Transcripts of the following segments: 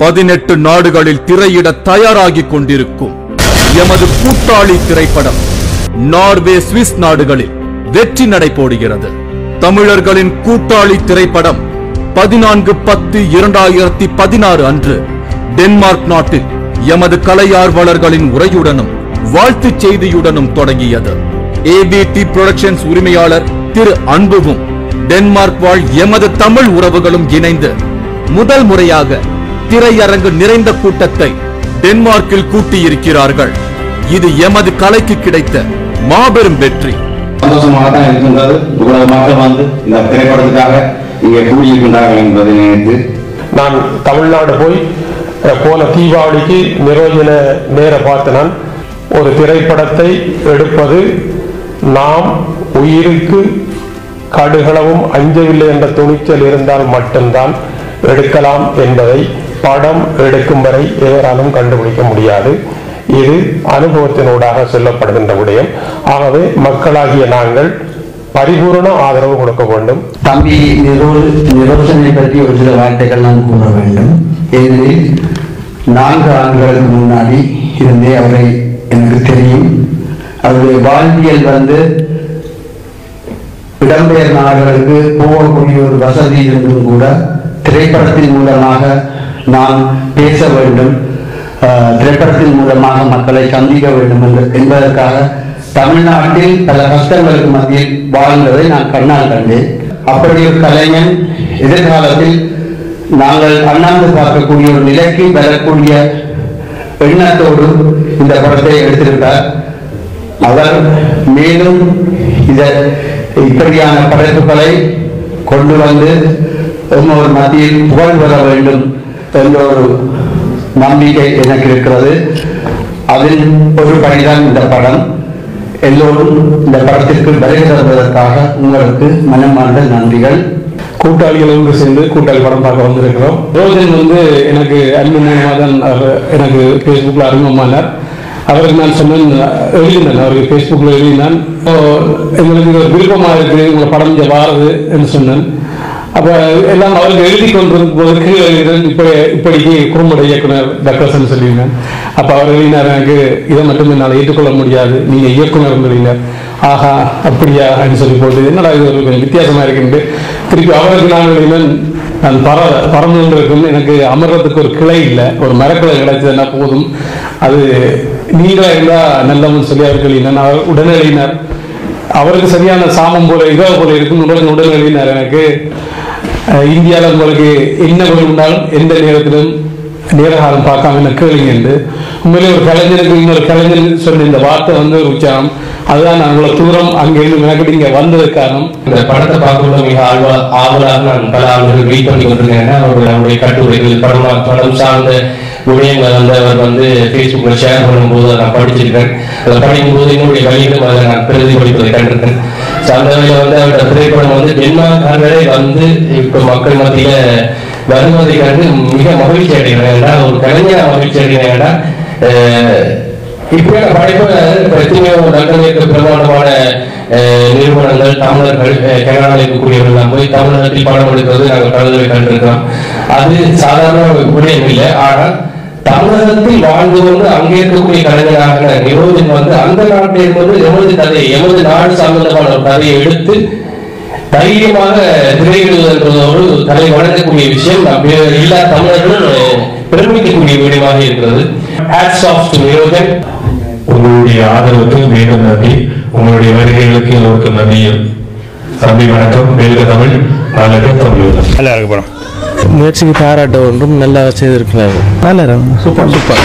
பதினெட்டு நாடுகளில் திரையிட தயாராகிக் கொண்டிருக்கும் எமது கூட்டாளி திரைப்படம் நார்வே சுவிஸ் நாடுகளில் வெற்றி நடை போடுகிறது. தமிழர்களின் கூட்டாளி திரைப்படம் பதினான்கு பத்து இரண்டாயிரத்தி பதினாறு அன்று டென்மார்க் நாட்டில் எமது கலையார்வலர்களின் உரையுடனும் வாழ்த்துச் செய்தியுடனும் தொடங்கியது. ஏபிடி புரொடக்ஷன்ஸ் உரிமையாளர் திரு அன்புவும் டென்மார்க் வாழ் எமது தமிழ் உறவுகளும் இணைந்து முதல் முறையாக திரையரங்கு நிறைந்த கூட்டத்தை டென்மார்க்கில் கூட்டியிருக்கிறார்கள். இது எமது கலைக்கு கிடைத்த மாபெரும் வெற்றி. சந்தோஷமாக தான் இருக்கின்றது. இவ்வளவு மக்கள் வந்து இந்த திரைப்படத்துக்காக இங்கே கூடியிருக்கின்றார்கள் என்பதை நினைத்து. நான் தமிழ்நாடு போய் போன தீபாவளிக்கு நிரோஜன நேர பார்த்து நான் ஒரு திரைப்படத்தை எடுப்பது நாம் உயிருக்கு கடுகளவும் அஞ்சவில்லை என்ற துணிச்சல் இருந்தால் மட்டும்தான் எடுக்கலாம் என்பதை படம் எடுக்கும் வரை எவராலும் கண்டுபிடிக்க முடியாது. இது அனுபவத்தினூடாக சொல்லப்படுகின்ற விடயம். ஆகவே மக்களாகிய நாங்கள் பரிபூர்ண ஆதரவு கொடுக்க வேண்டும். தம்பி நிரோசனை பற்றி ஒரு சில வார்த்தைகள் நான் கூற வேண்டும். ஏனெனில் நான்கு ஆண்டுகளுக்கு முன்னாடி இருந்தே அவரை எனக்கு தெரியும். அவருடைய வாழ்வியல் வந்து இடம்பெயர் நாடுகளுக்கு போகக்கூடிய ஒரு வசதி இருந்தும் கூட திரைப்படத்தின் மூலமாக நான் பேச வேண்டும் திரைப்படத்தின் மூலமாக மக்களை சந்திக்க வேண்டும் என்று- என்பதற்காக தமிழ்நாட்டில் பல கஷ்டங்களுக்கு மத்தியில் வாழ்ந்ததை நான் கண்ணால் கண்டேன். அப்படி ஒரு கலைஞன் எதிர்காலத்தில் நாங்கள் அண்ணாந்து பார்க்கக்கூடிய ஒரு நிலைக்கு வரக்கூடிய எண்ணத்தோடு இந்த படத்தை எடுத்திருந்தார் அவர் மேலும் இத இப்படியான படைப்புகளை கொண்டு வந்து ஒரு மத்தியில் புகழ் பெற வேண்டும். என்ற ஒரு நம்பிக்கை எனக்கு இருக்கிறது. அதில் ஒரு பணிதான் இந்த படம். எல்லோரும் இந்த படத்திற்கு வருகை தருவதற்காக உங்களுக்கு மனமார்ந்த நன்றிகள். கூட்டாளிகள் ஒன்று சேர்ந்து கூட்டாளி படம் பார்க்க வந்திருக்கிறோம். ரோஜன் வந்து எனக்கு அன்பு மூலமாக தான் எனக்கு ஃபேஸ்புக்கில் அறிமுகமானார். அவருக்கு நான் சொன்னேன் எழுதினேன் அவருக்கு ஃபேஸ்புக்கில் எழுதினான் எங்களுக்கு ஒரு விருப்பமாக இருக்குது உங்களை படம் இங்கே வாரது என்று சொன்னேன். அப்போ எல்லாம் அவருக்கு எழுதி கொண்டிருப்பதற்கு போது இப்போ இப்படிக்கு குறும்பட இயக்குனர் டாக்டர்சன் சொல்லியிருந்தேன் அப்போ அவர் எழுதினார் எனக்கு இதை மட்டும் என்னால் ஏற்றுக்கொள்ள முடியாது நீங்கள் இயக்குனர் எழுதினார் ஆஹா அப்படியா அப்படின்னு சொல்லி போட்டு என்னடா இது ஒரு கொஞ்சம் வித்தியாசமா இருக்குன்ட்டு திருப்பி அவருக்கு நான் எழுதினேன் நான் பர பரமன்றிருக்கும் எனக்கு அமர்றதுக்கு ஒரு கிளை இல்லை ஒரு மரக்கிளை கிடைச்சதுன்னா போதும். அது நீங்களா இருந்தா நல்லவன் சொல்லி அவருக்கு எழுதினார் அவர் உடனே எழுதினார். அவருக்கு சரியான சாமம் போல இதோ போல இருக்கும் உடனே உடனே எழுதினார் எனக்கு. இந்தியாவில் உங்களுக்கு என்ன பொருள் இருந்தாலும் எந்த நேரத்திலும் நேரகாலம் பார்க்காம என்ன கேளுங்க என்று. உண்மையிலே ஒரு கலைஞருக்கு இன்னொரு கலைஞர் சொன்ன இந்த வார்த்தை வந்து ஒரு உச்சாரம். அதுதான் நான் இவ்வளவு தூரம் அங்கிருந்து மெனக்கிட்டு இங்க வந்தது காரணம். இந்த படத்தை பார்க்கும்போது மிக ஆழ்வா ஆவலாக நான் பல ஆண்டுகள் வெயிட் பண்ணி கொண்டிருக்கேன் அவருடைய அவருடைய கட்டுரைகள் படம் படம் சார்ந்த விடயங்கள் வந்து அவர் வந்து ஃபேஸ்புக்கில் ஷேர் பண்ணும்போது நான் படிச்சிருக்கேன். அதை படிக்கும்போது என்னுடைய வழியிலும் அதை நான் பிரதிபலிப்பதை கண்டிருக்கேன். So, வந்து அவருடைய திரைப்படம் வந்து டென்மார்க் வரை வந்து இப்போ மக்கள் மத்தியில வருவதை கண்டு மிக மகிழ்ச்சி அடைகிறேன் ஏன்னா ஒரு கலைஞர் மகிழ்ச்சி அடைகிறேன் ஏன்னா இப்படியான படைப்பு எத்தனையோ லண்டனில் பிரமாண்டமான நிறுவனங்கள் தமிழர்கள் கனடாவில் இருக்கக்கூடியவர்கள் எல்லாம் போய் தமிழகத்தில் பாடம் எடுக்கிறது நாங்கள் பலதவை கண்டிருக்கிறோம். அது சாதாரண விடயம் இல்லை. ஆனால் தமிழகத்தில் வாழ்ந்து கொண்டு அங்கே இருக்கக்கூடிய கலைஞராக நிரோஜன் வந்து அந்த நாட்டில் இருந்து எமது கதை எமது நாடு சம்பந்தமான ஒரு கதையை எடுத்து தைரியமாக திரையிடுவது ஒரு கலை வழங்கக்கூடிய விஷயம். எல்லா தமிழர்களும் பெருமிக்கக்கூடிய விடயமாக இருக்கிறது. Hats off to Nirojan. உங்களுடைய ஆதரவுக்கு மீண்டும் நன்றி. உங்களுடைய வருகைகளுக்கு எல்லோருக்கும் நன்றி தம்பி வணக்கம். வேலுக தமிழ். நாளக தமிழ் நல்லா இருக்கு படம் முயற்சிக்கு பாராட்ட ஒன்றும் நல்லா செய்திருக்கிறார் நல்லா இருக்கு. Super super.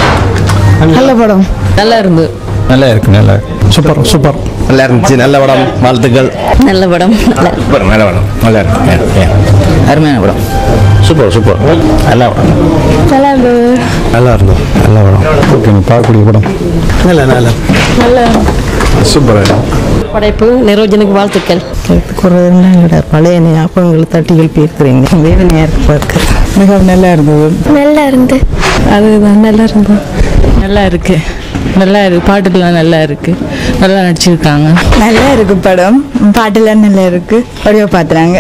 நல்ல படம். நல்லா இருந்து. நல்லா இருக்கு நல்லா சூப்பர் சூப்பர். நல்லா இருந்துச்சு. நல்ல படம். வாழ்த்துக்கள். நல்ல படம். நல்லா சூப்பர் நல்ல படம். நல்லா இருக்கு. அருமையான படம். Super super. நல்ல படம். நல்லா இருந்தது நல்லா இருந்தது நல்ல படம். ஓகே பார்க்கக்கூடிய படம். நல்ல நல்ல. நல்ல சூப்பர் படைப்பு நிரோஜனுக்கு வாழ்த்துக்கள். குறதுன்னா எங்களோட பழைய ஞாபகங்களை தட்டி எழுப்பி இருக்கிறீங்க. வேதனையா இருக்கு பார்க்க மிகவும் நல்லா இருந்தது. நல்லா இருந்து. அதுதான் நல்லா இருந்தது நல்லா இருக்கு. நல்லா இருக்கு. பாட்டுலாம் நல்லா இருக்கு. நல்லா நடிச்சிருக்காங்க. நல்லா இருக்கு படம். பாட்டுலாம் நல்லா இருக்கு. வடிவ பாத்துறாங்க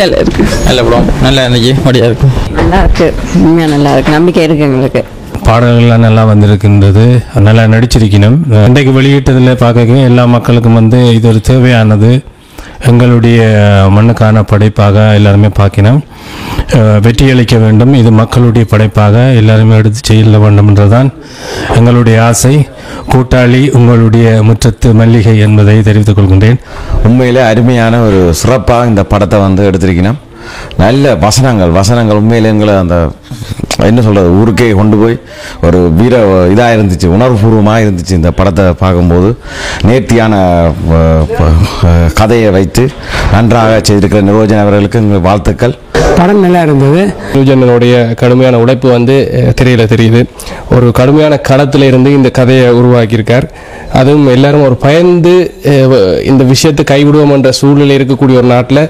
நல்லா இருக்கு. நல்ல படம். நல்லா இருந்துச்சு. மடியா இருக்கு. நல்லா இருக்கு. உண்மையாக நல்லா இருக்கு. நம்பிக்கை இருக்கு எங்களுக்கு. பாடல்கள்லாம் நல்லா வந்திருக்கின்றது. நல்லா நடிச்சிருக்கணும். இன்றைக்கு வெளியிட்டதில் பார்க்க எல்லா மக்களுக்கும் வந்து இது ஒரு தேவையானது. எங்களுடைய மண்ணுக்கான படைப்பாக எல்லாருமே பார்க்கணும். வெற்றியளிக்க வெற்றி அளிக்க வேண்டும். இது மக்களுடைய படைப்பாக எல்லாருமே எடுத்து செய்ய வேண்டும்ன்றதான் எங்களுடைய ஆசை. கூட்டாளி உங்களுடைய முற்றத்து மல்லிகை என்பதை தெரிவித்துக் கொள்கின்றேன். உண்மையிலே அருமையான ஒரு சிறப்பாக இந்த படத்தை வந்து எடுத்திருக்கணும். நல்ல வசனங்கள் வசனங்கள் உண்மையில் எங்களை அந்த என்ன சொல்கிறது ஊருக்கே கொண்டு போய் ஒரு வீர இதாக இருந்துச்சு உணர்வுபூர்வமாக இருந்துச்சு இந்த படத்தை பார்க்கும்போது. நேர்த்தியான கதையை வைத்து நன்றாக செய்திருக்கிற நிரோஜன் அவர்களுக்கு எங்கள் வாழ்த்துக்கள். படம் நல்லா இருந்தது. யூஜனனுடைய கடுமையான உழைப்பு வந்து திரையில் திரையில தெரியுது. ஒரு கடுமையான களத்தில் இருந்து இந்த கதையை உருவாக்கியிருக்கார். அதுவும் எல்லாரும் ஒரு பயந்து இந்த விஷயத்தை கைவிடுவோம் என்ற சூழ்நிலை இருக்கக்கூடிய ஒரு நாட்டில்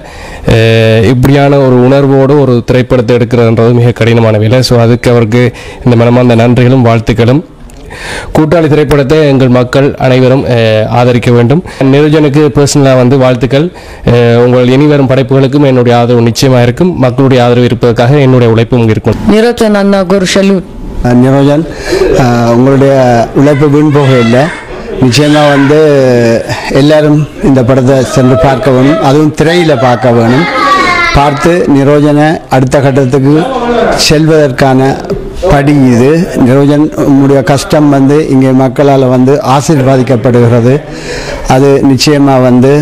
இப்படியான ஒரு உணர்வோடு ஒரு திரைப்படத்தை எடுக்கிறதுன்றது மிக கடினமான வேலை. ஸோ அதுக்கு அவருக்கு இந்த மனமார்ந்த நன்றிகளும் வாழ்த்துக்களும். கூட்டாளி திரைப்படத்தை எங்கள் மக்கள் அனைவரும் ஆதரிக்க வேண்டும். நிருஜனுக்கு பர்சனலாக வந்து வாழ்த்துக்கள். உங்கள் இனி வரும் படைப்புகளுக்கும் என்னுடைய ஆதரவு நிச்சயமாக இருக்கும். மக்களுடைய ஆதரவு இருப்பதற்காக என்னுடைய உழைப்பும் இருக்கும். நிரோஜன் அண்ணா ஒரு சல்யூட் நிரோஜன் உங்களுடைய உழைப்பு வீண் போக இல்லை நிச்சயமாக வந்து எல்லாரும் இந்த படத்தை சென்று பார்க்க வேணும். அதுவும் திரையில் பார்க்க வேணும். பார்த்து நிரோஜனை அடுத்த கட்டத்துக்கு செல்வதற்கான படி இது. நிரோஜன் உங்களுடைய கஷ்டம் வந்து இங்கே மக்களால் வந்து ஆசீர்வாதிக்கப்படுகிறது. அது நிச்சயமாக வந்து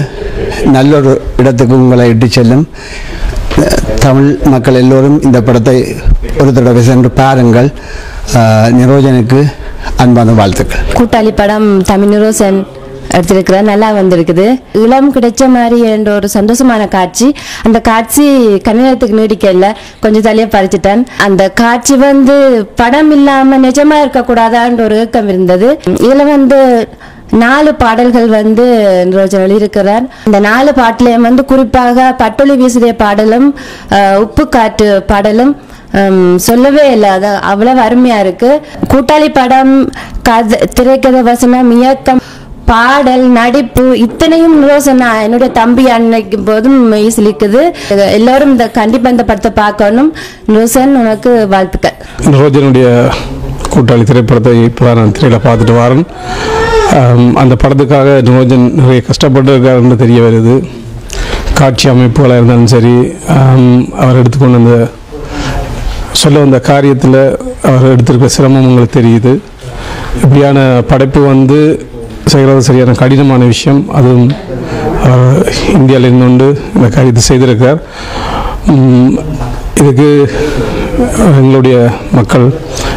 நல்லொரு இடத்துக்கு உங்களை இட்டு செல்லும். தமிழ் மக்கள் எல்லோரும் இந்த படத்தை ஒரு தடவை சென்று பாருங்கள். நிரோஜனுக்கு அன்பான வாழ்த்துக்கள். கூட்டாளி படம் தமிழ் நிரோசன் எடுத்திருக்கிற நல்லா வந்திருக்குது. இளம் கிடைச்ச மாதிரி என்ற ஒரு சந்தோஷமான காட்சி. அந்த காட்சி கணிதத்துக்கு நீடிக்கல கொஞ்சம் தலையை பறிச்சிட்டேன். அந்த காட்சி வந்து படம் இல்லாம நிஜமா இருக்கக்கூடாதான்ற ஒரு ஏக்கம் இருந்தது. இதுல வந்து நாலு பாடல்கள் வந்து ரோஜன் எழுதியிருக்கிறார் இந்த நாலு பாட்டிலையும் வந்து குறிப்பாக பட்டொளி வீசுதே பாடலும் உப்பு காற்று பாடலும் சொல்லவே இல்லை. அது அவ்வளவு அருமையா இருக்கு. கூட்டாளி படம் கதை திரைக்கதை வசனம் இயக்கம் பாடல் நடிப்பு இத்தனையும் ரோசனா என்னுடைய தம்பி அன்னைக்கும் போதும் ஈசிலிக்குது எல்லாரும் இந்த கண்டிப்பாக இந்த படத்தை பார்க்கணும். ரோசன் உனக்கு வாழ்த்துக்கள். ரோஜனுடைய கூட்டாளி திரைப்படத்தை இப்போ நான் திரையில் பார்த்துட்டு வரேன். அந்த படத்துக்காக ரோஜன் நிறைய கஷ்டப்பட்டிருக்காருன்னு தெரிய வருது. காட்சி அமைப்புகளாக இருந்தாலும் சரி அவர் எடுத்துக்கொண்டு அந்த சொல்ல வந்த காரியத்தில் அவர் எடுத்திருக்க சிரமம் உங்களுக்கு தெரியுது. இப்படியான படைப்பு வந்து செய்கிறது சரியான கடினமான விஷயம். அதுவும் இந்தியாவில் இருந்து கொண்டு இந்த காரியத்தை செய்திருக்கார் இதுக்கு எங்களுடைய மக்கள்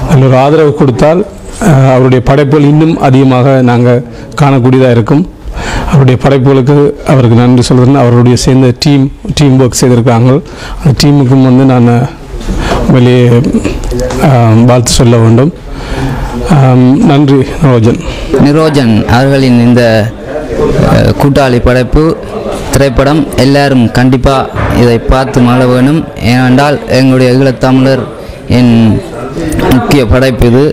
நல்ல ஒரு ஆதரவு கொடுத்தால் அவருடைய படைப்புகள் இன்னும் அதிகமாக நாங்கள் காணக்கூடியதாக இருக்கும். அவருடைய படைப்புகளுக்கு அவருக்கு நன்றி சொல்கிறேன் அவருடைய சேர்ந்த டீம் டீம் ஒர்க் செய்திருக்காங்க. அந்த டீமுக்கும் வந்து நான் வெளியே வாழ்த்து சொல்ல வேண்டும். நன்றி நிரோஜன் நிரோஜன் அவர்களின் இந்த கூட்டாளி படைப்பு திரைப்படம் எல்லாரும் கண்டிப்பாக இதை பார்த்து மாற வேணும். ஏனென்றால் எங்களுடைய ஈழத்தமிழர் என் முக்கிய படைப்பு இது.